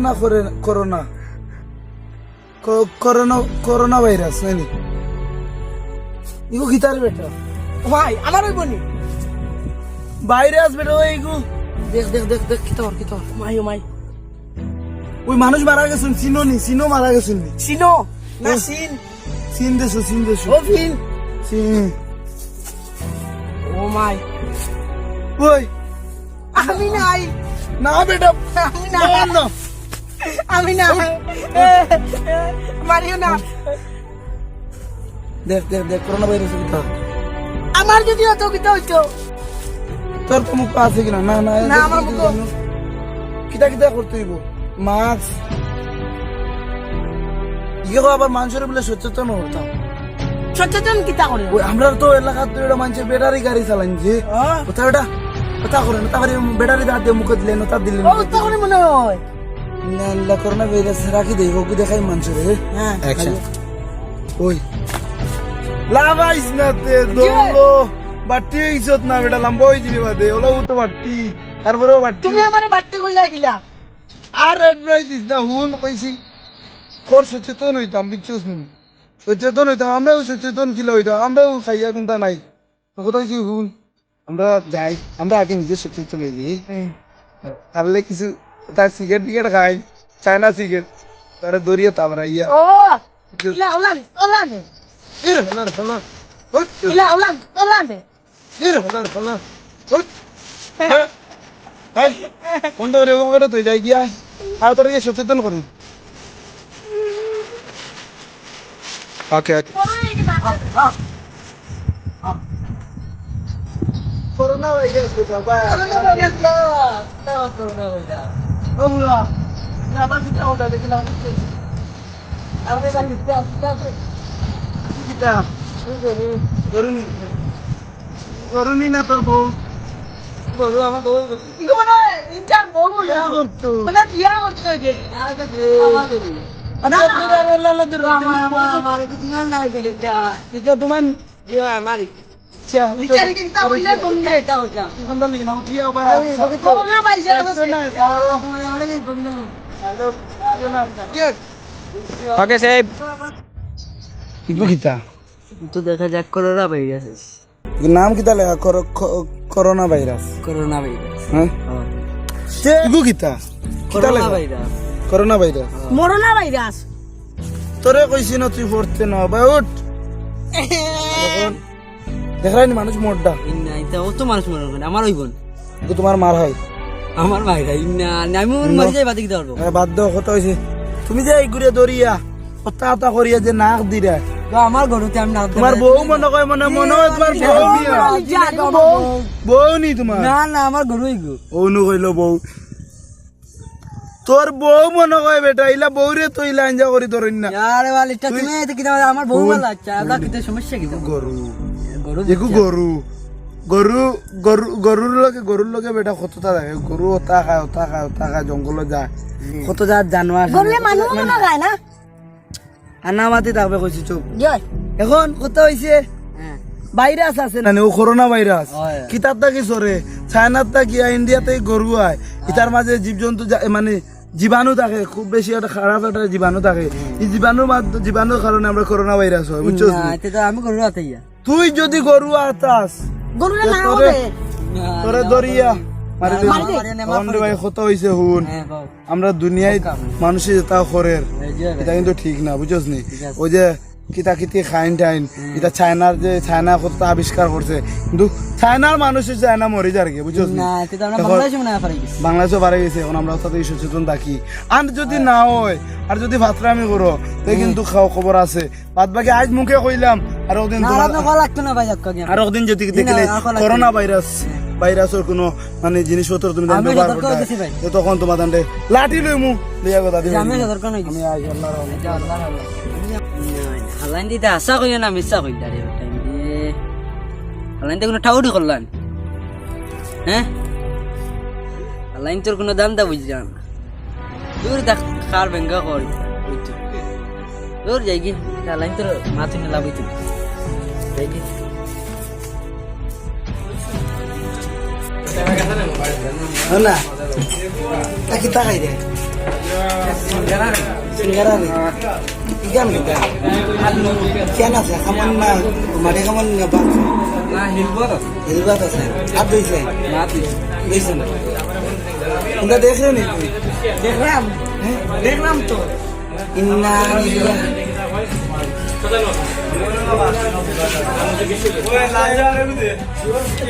না করে corona corona corona virus নাইনি ইগো গিটার বেটা ভাই আমার ওই বনি ভাইরাস বেটা ওই দেখ দেখ দেখ দেখ কিতা কিতা মাই ও মাই ওই মানুষ মারা গেছেন চিনো নি চিনো মারা গেছেন নি। সিনো না চিন। দেছো চিন দেছো ও ফিন চিন। ও মাই। ওই। আমি নাই। না বেটা। আমি না না। আমি না মারিও না। দেখ দেখ দেখ করোনা ভাইরাস কিতা আমার যদি হতো কিতা হইতো। তোর তো মুখ আছে কিনা? না না না, আমার মুখ কিতা কিতা করতে হইব? মাস্ক আবার মানুষের বলে সচেতন হতাম সচেতন কিতা করে আমরা তো এলাকার তো এটা মানুষের ব্যাটারি গাড়ি চালাইছে? কোথা ওটা কোথা করে না তারপরে ব্যাটারি দাঁত দিয়ে মুখে দিলেন ওটা দিলেন। ও করে মনে হয়। না করোনা ভাইরাস রাখি দেই ওকে দেখাই মানুষের হ্যাঁ। ওই। লাভাইস না তে দোলো বাটি ইজত না বেটা লম্বা হয়ে যাবে বাদে ওলা তো বাটি তারপরেও বাটি। তুমি আমার কইলা গিলা আর এডভাইস দিস না হুন কইছি। কর সচেতন হইতাম সচেতন হইতাম আমরাও সচেতন ছিল হইতাম আমরাও খাইয়া চিন্তা নাই। হুন আমরা যাই আমরা আগে নিজে সচেতন হয়ে যাই। তাহলে কিছু তার সিগারেট খাই চায়না সিগারেট তারা দরিয়ে তারপরে ইয়া ও ইলা ওলান ওলান এর না। না ইলা ওলান ওলান এর না। না ওই হাই কোন দরে তুই যাই গিয়া। ইয়ে সচেতন করুন ওকে ওকে করোনা হয়ে গেছে বাবা। ওমলা না বাস এটা ওটা দেখলাম কিটা করুন করুনি না তোর বউ। বউ আমার বউ। তোমার ওকে সাহেব কিতা তো দেখা যাক করোনা ভাইরাস নাম কিতা লেখা করোনা ভাইরাস করোনা ভাইরাস হ্যাঁ ইগু কিতা কিতা করোনা লেখা? ভাইরাস করোনা ভাইরাস মরনা ভাইরাস তোরে কইছি না তুই পড়তে না ভাই উঠ। দেখাই মানুষ মোটটা ইন্না এটা অত মানুষ মনে করেন আমার ওই বোন। কিন্তু তোমার মার হয়। আমার ভাইরা ইন্না আমি মারি যাই বাদি দিতে পারব বাদ দাও কথা হয়েছে তুমি যে এই ঘুরে দরিয়া কথা কথা করিয়া যে নাক দিরা তো আমার ঘরতে আমি না তোমার বউ মনে কয় মনে মনে হয় তোমার বউ বউ। নি তোমার? না না আমার ঘরই গো। অনু কইল বউ। তোর বউ মনে কয় বেটা ইলা বউ রে তো ইলা আঞ্জা করি তোর না। আরে वाली টা তুমি এতে কিনা আমার বউ ভালো আচ্ছা আদা কিতে সমস্যা কি গরু। গরু এগু গরু। গরু গরু গরুর লগে গরুর লগে বেটা কতটা থাকে? গরু ওটা খায় ওটা খায় ওটা খায় জঙ্গলে যায়। কত যা জানোয়ার গরলে মানুষ মনে গায় না? আনামাতি থাকবে কইছি চুপ এখন কত হইছে হ্যাঁ। ভাইরাস আছে না ও করোনা ভাইরাস। কিতার তা কি সরে চায়নার তা কি ইন্ডিয়াতে গরু হয় ইতার মাঝে জীবজন্তু মানে জীবাণু থাকে। খুব বেশি একটা খারাপ একটা জীবাণু থাকে। এই মাধ্যমে জীবাণুর কারণে আমরা করোনা ভাইরাস হয় বুঝছ আমি গরু তুই যদি গরু আতাস গরুলে না তোরে দরিয়া হ্যাঁ আমরা দুনিয়ায় মানুষের যেটা করের এটা কিন্তু ঠিক না বুঝছস নি? ওই যে কিতা কিতি খাইন টাইন এটা চায়নার যে চায়না কত আবিষ্কার করছে। কিন্তু চায়নার মানুষের চায়না মরে যার কি হয় গেছি বাংলাদেশও বাড়ে গেছে এখন আমরা তাতে সচেতন থাকি। আর যদি না হয় আর যদি ভাতরামি করো তো কিন্তু খাও খবর আছে। বাদ বাকি আজ মুখে কইলাম আর ওদিন আর ওদিন যদি দেখিলে করোনা ভাইরাস। ভাইরাসের কোনো মানে জিনিসপত্র তুমি আমি ব্যবহার করতে তো তখন তোমার দান্ডে লাঠি লইমু। লইয়া কথা দিবি আমি সতর্ক নই আমি আজ আল্লাহর রহমতে। হালাইন দিতে আশা করি না দাঁড়িয়ে টাইম দিয়ে হালাইন কোনো ঠাউরি করলাম হ্যাঁ? হালাইন তোর কোনো দাম দা বুঝলাম। দূর দেখ কার বেঙ্গা কর। দূর যাই গিয়ে। লাইন তোর মাথুন লাভ হইতো। যাই না তাকি তাকাই রে কেন আছে খামন না মাঠে খামন না বাদ না হিলবর হেলবাত আছে না তুই দইছে না তোমরা দেখলে নি তুমি দেখলাম দেখলাম তো ইন্না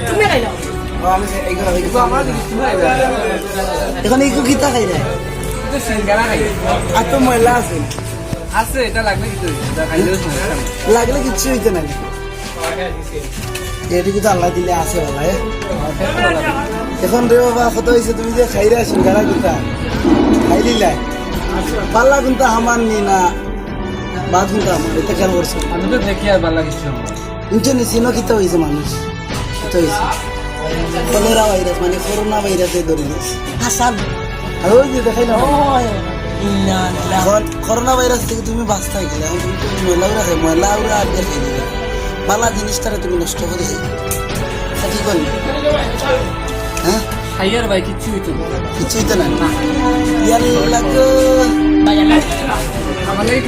তুমি এখন তাকাই রে খাই আর তো ময়লা আছে আছে এটা লাগবে কি তুই খাইলেও সমস্যা নেই লাগলে কিচ্ছু হইতে না এটুকু তো আল্লাহ দিলে আছে এ। এখন রে বাবা কত হয়েছে তুমি যে খাইরা সিঙ্গারা কিতা খাই দিলাই পাল্লা কিন্তু আমার নি না বাদ কিন্তু আমার এটা কেন করছ আমি তো দেখি আর ভালো লাগছে কিন্তু নিচিনো কিতা হয়েছে মানুষ কিতা হয়েছে কলেরা ভাইরাস মানে করোনা ভাইরাসে ধরে নিয়েছে। হাসান আর ওই যে দেখাই না করোনা ভাইরাস থেকে তুমি বাঁচতে গেলে এখন তুমি ময়লা উড়া খাই ময়লা উড়া আর দেখে দিলে পালা জিনিসটারে তুমি নষ্ট করে দিলে। তা কি করলি? হ্যাঁ? খাইয়ার ভাই কিচ্ছু হইতো কিছুই তো না? আমার লাগে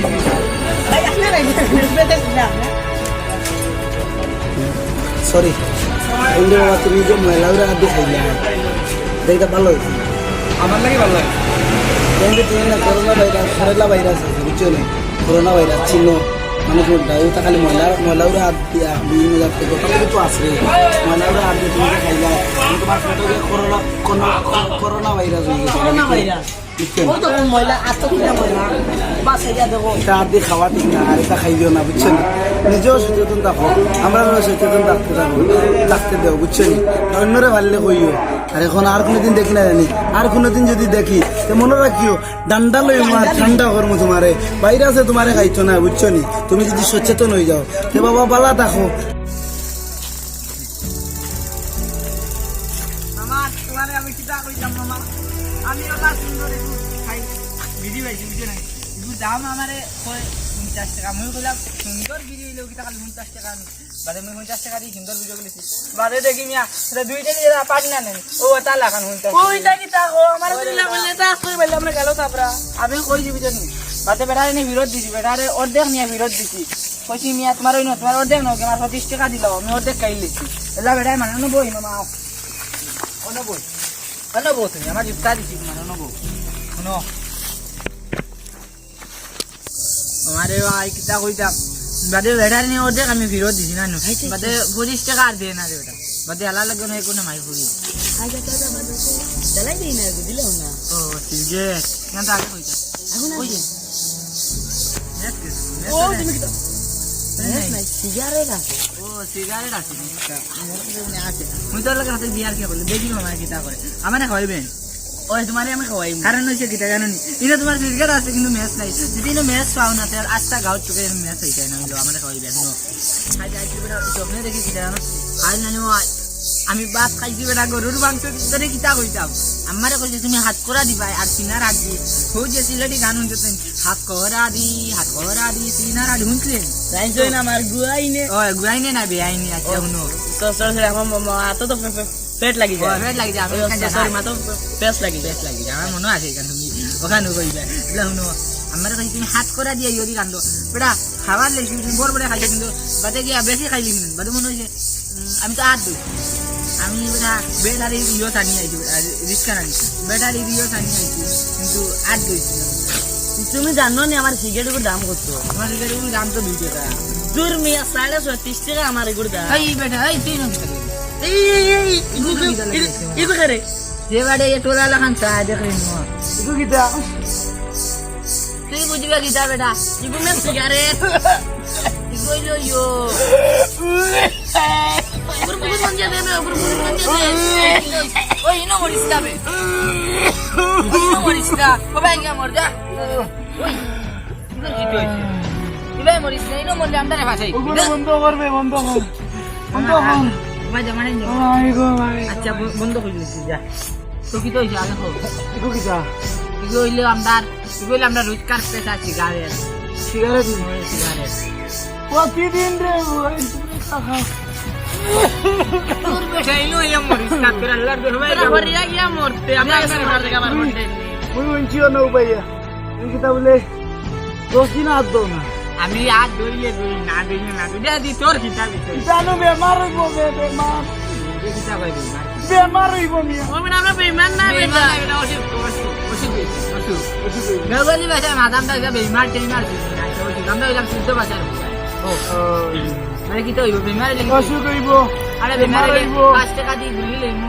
সরি। বাবা তুমি যে ময়লা উড়া আর দেখাইলে দেখতে ভালো হয়েছে। আমার লাগে ভালো লাগে। কিন্তু তুমি না করোনা ভাইরাস করোনা ভাইরাস আছে বুঝছ না? করোনা ভাইরাস ছিল। মানুষ ডায়ু তা খালি ময়লা ময়লাউরা হাত দিয়া বিভিন্ন জায়গা থেকে তাহলে তো আসবে। ময়লাউরা হাত দিয়ে তুমি যে তোমার করোনা ভাইরাস হয়ে গেছে। Corona virus. এটা হাত দিয়ে খাওয়া ঠিক না আর এটা খাইও না বুঝছ নিজেও সচেতন থাকো আমরা সচেতন থাকতে থাকব থাকতে দেও বুঝছ অন্যরে ভাললে কইও আর এখন আর কোনোদিন দেখি না জানি আর কোনোদিন যদি দেখি তো মনে রাখিও ডান্ডা লই মার ঠান্ডা করব তোমারে বাইরে আছে তোমারে খাইছো না বুঝছ নি তুমি যদি সচেতন হয়ে যাও তে বাবা বালা থাকো দাম আমারে পঞ্চাশ টাকা। মই কইলাম সুন্দর বিড়ি হইলেও কিতা খালি পঞ্চাশ টাকা আমি। বাদে মই পঞ্চাশ টাকা দিয়ে সুন্দর বিড়ি গেলেছি বাদে দেখি মিয়া সেটা দুইটা দিয়ে পারি না নেন। ও তার লাগান পঞ্চাশ ওইটা কো আমার দিলা বললে তা কই বললে আমরা গেল তাপরা। আমি কইছি বুঝছ নি বাদে বেটারে নিয়ে বিরোধ দিছি বেটারে অর্ধেক নিয়ে বিরোধ দিছি। কইছি মিয়া তোমার ওই ন তোমার অর্ধেক নয় আমার পঁচিশ টাকা দিলাম আমি অর্ধেক খাই লিছি এলা বেটাই মানে নবই না মা। অনবই অনবো তুমি আমার জুতা দিছি তোমার অনবো শুনো। আমারে ভাই কিতা কইতাম বাদে বেটার নিয়ে অর্ধেক আমি ফিরত দিছি না নু? বাদে পঁচিশ টাকা আর দিয়ে না রে বেটা। বাদে আলা লাগে না কোনো মাই ফুরি চালাই দিই না দিলে না? ও ঠিক। আছে কেন তো আগে কইতা এখন ওই যে ও তুমি কি সিগারেট আছে। ও সিগারেট আছে মুই তোর লাগে হাতে বিয়ার কে বলে দেখি মামা কিতা করে আমারে খাওয়াইবেন ওই তোমারে আমি খাওয়াই কারণ হইছে ইনো তোমার সিগারেট আছে কিন্তু ম্যাচ নাই। যদি ইনো ম্যাচ পাও না তার আস্তা গাঁত চুকে ম্যাচ হইছে না হইল আমারে খাওয়াইবেন নো আজ আজ বেটা স্বপ্নে দেখি জানো? আজ জানো আমি ভাত খাইছি বেটা গরুর মাংস তোরে কিতা কইতাম আমারে কইছে তুমি হাত করা দিবা আর সিনা রাখবি হো যে সিলেটি গান হাত করা দি হাত করা দি সিনা রাখি শুনছিলেন জানিস না আমার গুয়াইনে ও গুয়াইনে না বেআইনি আচ্ছা শুনো তো সর আমার হাতে তো পেট লাগি যায়। পেট লাগি যায়, আমি সরি মা তো পেট লাগি বেশ লাগি যায় আমার মনে আছে এখানে তুমি ওখানে কইবে এগুলা শুনো আমার কাছে তুমি হাত করা দিয়ে ইয়দি কান্দ। বেটা খাবার লেগি তুমি বড় বড় খাইছো কিন্তু বাদে গিয়া বেশি খাইলি কিন্তু। বাদে মনে হয়েছে আমি তো আর দুই। আমি বেটা বেটারি ইয়ো টানি আইছি রিক্সা নানি বেটারি ইয়ো টানি আইছি কিন্তু আর দুই। তুমি জানো নি আমার সিগারেটের দাম কত তোমার এখানে দাম তো দুই টাকা। দূর মিয়া সাড়ে ছত্রিশ টাকা আমার এগুলো দাম। এই বেটা এই তুই না বাড়ে এ টোলা লাগান চা দেখে নোয়া ইগো কিতা তুই বুঝবে গীতা বেটা মে সিগারেট ইগু ইলো ইয়ো। উপর উপর মন যা দে উপর উপর মন যা ওই মরিস মরিস না কবে মর যা। ওই মরিস না ইনো জামদারে ভাষাই বন্ধ করবে বন্ধ কর। বন্ধ কর। ভাই জামানে আই গো ভাই আচ্ছা বন্ধ করে দিছি যা। তো কি তো হইছে আগে হোক ইগো কিতা এগুলো হইল আমরা এগুলো হইল আমরা রোজকার পেশা সিগারেট সিগারেট সিগারেট প্রতিদিন রে ভাই তুমি টাকা তোর পেশা হইল ইয়া মরিস না তোর আল্লাহর দরবারে হরিয়া গিয়া মরতে। আমরা এখানে মার জায়গা মার মরতে মুই বলছিও না ভাইয়া তুমি কিতা বলে দশ দিন হাত দাও না। আমি আজ ধরিয়ে ধরি না ধরিয়ে না ধরিয়ে দি তোর কিতা বিষয় জানো বেমার হইব বেমার। বেমার হইব মিয়া। আমরা বেইমান না বেটা। এটা ওষুধ ওষুধ ওষুধ ওষুধ। গগলি ভাষায় মাদাম দাদা বেইমান টেইমার আমরা হইলাম শুদ্ধ ভাষার ও মানে কি তো হইব? বেমার অসুখ হইব? আরে বেমার বেমার হইব। পাঁচ টাকা দিয়ে ঘুরলি লইমু।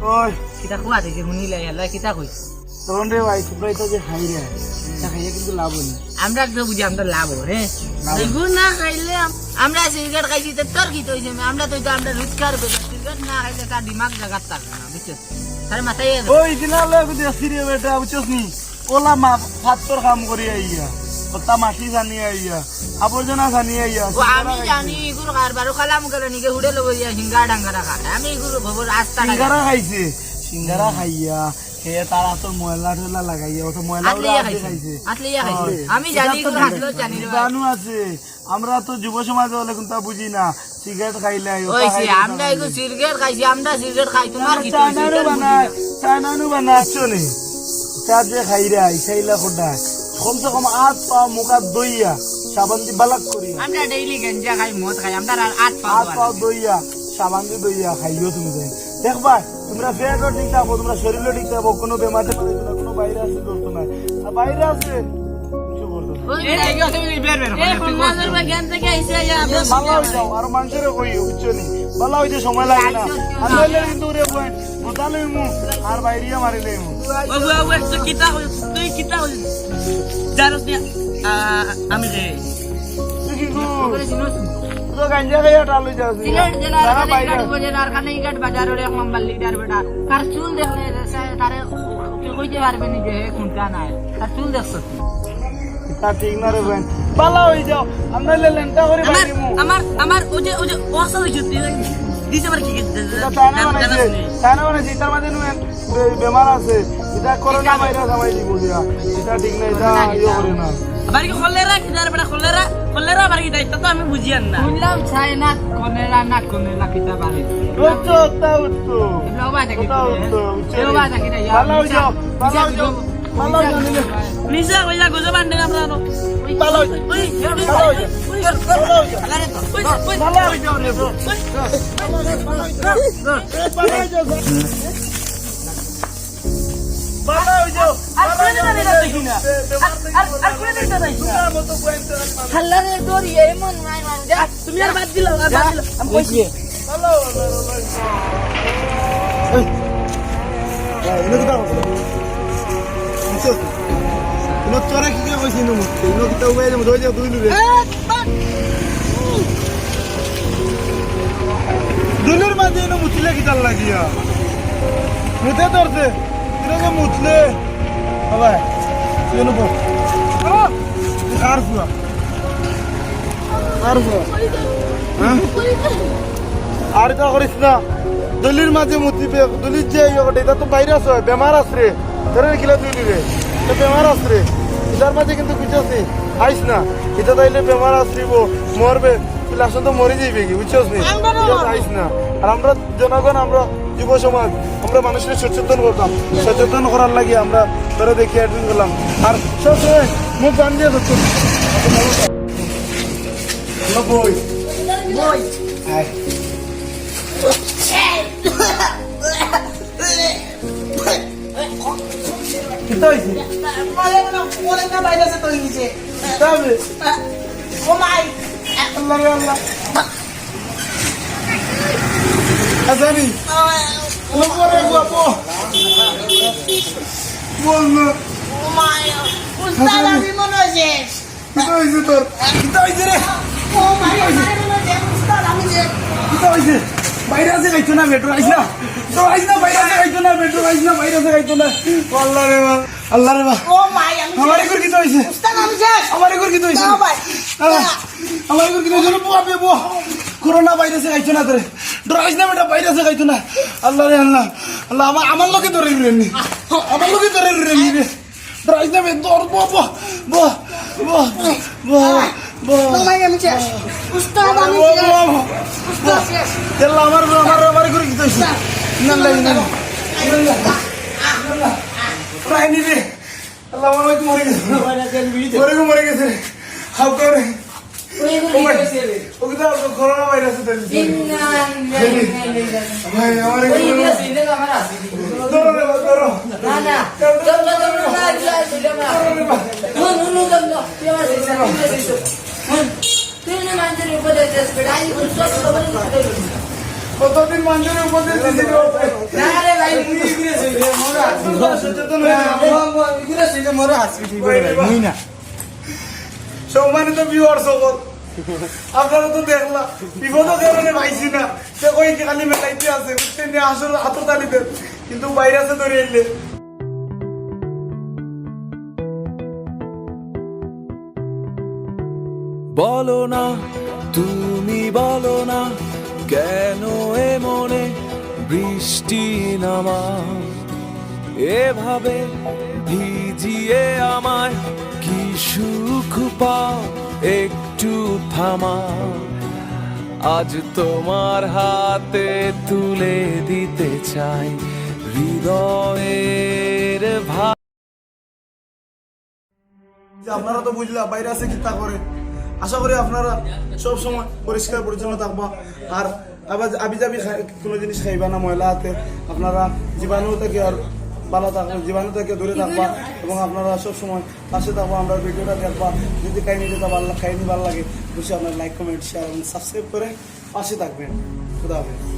ওই। কিতা খুয়া দিছে শুনিলে হেলা কিতা কইছে তখন রে ভাই তোমরা এটা যে খাই রে এটা খাইয়ে কিন্তু লাভ নেই আমরা তো বুঝি আমরা লাভ রে এগুলো না খাইলে আমরা সিগারেট খাইছি তো তোর কি তৈছে আমরা তো এটা আমরা রোজগার করি সিগারেট না খাইলে তার দিমাগ জাগাত থাকে না বুঝছিস তার মাথায় ওই দিনা লগে দেখছি রে বেটা বুঝছস নি ওলা মা ফাত্তর কাম করি আইয়া ওটা মাটি জানি আইয়া আবর্জনা জানি আইয়া আমি জানি এগুলো কারবারও খালাম নিকে হুড়ে লব দিয়া সিঙ্গা ডাঙ্গারা খা আমি এগুলো খবর সিঙ্গারা খাইছে সিঙ্গারা খাইয়া সে তারা তো ময়লা টয়লা লাগাইয়া ওটা ময়লা খাইছে আমি জানি জানি জানু আছে আমরা তো যুব সমাজ হলে কিন্তু বুঝি না সিগারেট খাইলে ওইছে আমরা সিগারেট খাইছি আমরা সিগারেট খাই তোমার কি খাইলে। চায়নানু বানায় চায়নানু বানাচ্ছো নি? চা যে খোটা কমসে কম আট পা মুখা দইয়া সাবান দি বালাক করি আমরা ডেইলি গঞ্জা খাই মদ খাই আমরা আট পা আট পা দইয়া সাবান দি দইয়া খাইও তুমি যাই দেখবা তোমরা পেটও ঠিক থাকব তোমরা শরীরও ঠিক থাকব কোনো বেমার কোনো বাইরে আছে করতো না। আর সময় লাগে না। আর আর তুই কিতা জানোস আমি রে তুই কি করে তো গাঞ্জা যাস বাইরে ইগাট লিডার বেটা। চুল দেখলে তারে তুই কইতে পারবে নি যে কোনটা নাই। তার চুল দেখছ তা ঠিক না রে বই ভালো হয়ে যাও করে বাইরে মু। আমার আমার ওই যে ওই যে অসল হইছে দিছে আমার কি এটা বানাইছে? চায়না বানাইছে? এটার মাঝে নু বেমার আছে। এটা করোনা ভাইরাস আমায় দিব দিয়া। এটা ঠিক না এটা ইয়ে করে না। আবার কি কলেরা কি জানে বেটা কলেরা কলেরা আবার কি দায়িত্ব? তো আমি বুঝিয়ান না। শুনলাম চাই না কোনেরা না কোনেরা কিতা পারে উত্তো উত্তো উত্তো লোবা দেখি ওটা উত্তো বুঝছ লোবা দেখি না ভালো যাও ভালো যাও ভালো যাও। নিলে নিশা কইলা গজব আনতে আমরা আনো ভালো হয়ে যাও ওই ভালো হয়ে যাও ভালো হয়ে যাও ওই ওই ভালো হয়ে যাও রে bro। ভালো হয়ে যাও ভালো হয়ে যাও। আর কোনে জানি না দেখি না। বেমার থেকে আর আর কোনে দেখতে নাই। তোমার মতো বয়স হাল্লারে দড়ি এমন মান তুমি আর বাদ দিলাও আর বাদ দিলাও আমি কইছি। ভালো ভালো ভালো বুঝছ এনে তোরা কি কিটা লাগিয়া মুতে ধরছে এনে যে মুতলে বাবা এনে বল কার ফুয়া কার ফুয়া হ্যাঁ আর এটা করিস না দলির মাঝে মুতি দলির যে এটা তো বাইরে আছে বেমার আছে ধরে রেখিলা তুই রে তো বেমার আছে রে। এটার মাঝে কিন্তু বুঝছস আইস না। এটা তাইলে বেমার আসরিব মরবে। লাস্ট তো মরে যাইবে কি বুঝছস নি? আইস না। আর আমরা জনগণ আমরা যুব সমাজ আমরা মানুষের সচেতন করতাম। সচেতন করার লাগে আমরা ধরে দেখি অ্যাডমিন করলাম আর সবসময় মুখ বান দিয়ে ধরতো। বই। বই। কিতা হইছে তবে আল্লাহ রে আল্লাহ। আজানি উপরে বাপো বল না উস্তাদ আমি মনে হয়েছে কিতা হয়েছে তোর? কিতা হয়েছে রে? ও মনে হয়েছে উস্তাদ আমি যে আছে খাইতো না বেটর আইস না। তো আইস না আছে খাইতো না বেটর আইস না আছে খাইতো না। আল্লাহ রে মা আল্লাহ রে মা ও ভাই আমি আমার এগুর কিতা হয়েছে? উস্তাদ আমি শেষ আমার এগুর কিতা হয়েছে? না ভাই আমার এগুর কিতা হয়েছে? বুয়া বে বুয়া। করোনা বাইরে আছে না তোরে। ডরাইস না বেটা আছে খাইতো না। আল্লাহ রে আল্লাহ। আল্লাহ আমার আমার লোকে ধরে রেনি আমার লোকে ধরে রেনি রে ডরাইস না বে দর বুয়া বুয়া বুয়া বুয়া ভাই আমি শেষ উস্তাদ আমি উস্তাদ শেষ তেল্লা আমার আমার আমার করে কি হইছে না না না রাইনি রে আল্লাহ আমার তো মরে গেছে মরে গো মরে গেছে হাউ করে ওকে ধরো ধরো কতদিন মানুষের উপদেশ দিছি সচেতন হয়ে সম্মানিত আপনারা তো দেখলা বিপদ কারণে পাইছি না সে কই খালি মেলাইতে আছে আসলে হাততালিতে কিন্তু ভাইরাসে ধরে এলে বলো না, তুমি বলো না, কেন এ মনে বৃষ্টি নামা এভাবে ভিজিয়ে আমায় কি সুখ পাও একটু থামা? আজ তোমার হাতে তুলে দিতে চাই হৃদয়ের ভা যে আপনারা তো বুঝলা, বাইরে আছে কি তা করে? আশা করি আপনারা সব সময় পরিষ্কার পরিচ্ছন্ন থাকবা। আর আবার আবি যাবি কোনো জিনিস খাইবা না ময়লা হাতে। আপনারা জীবাণু থেকে আর ভালো থাকবে জীবাণু থেকে দূরে থাকবা এবং আপনারা সব সময় পাশে থাকব। আমরা ভিডিওটা দেখবা। যদি কাহিনি যেটা ভালো কাহিনি ভালো লাগে, অবশ্যই আপনার লাইক কমেন্ট শেয়ার এবং সাবস্ক্রাইব করে পাশে থাকবেন। খুদা হাফেজ।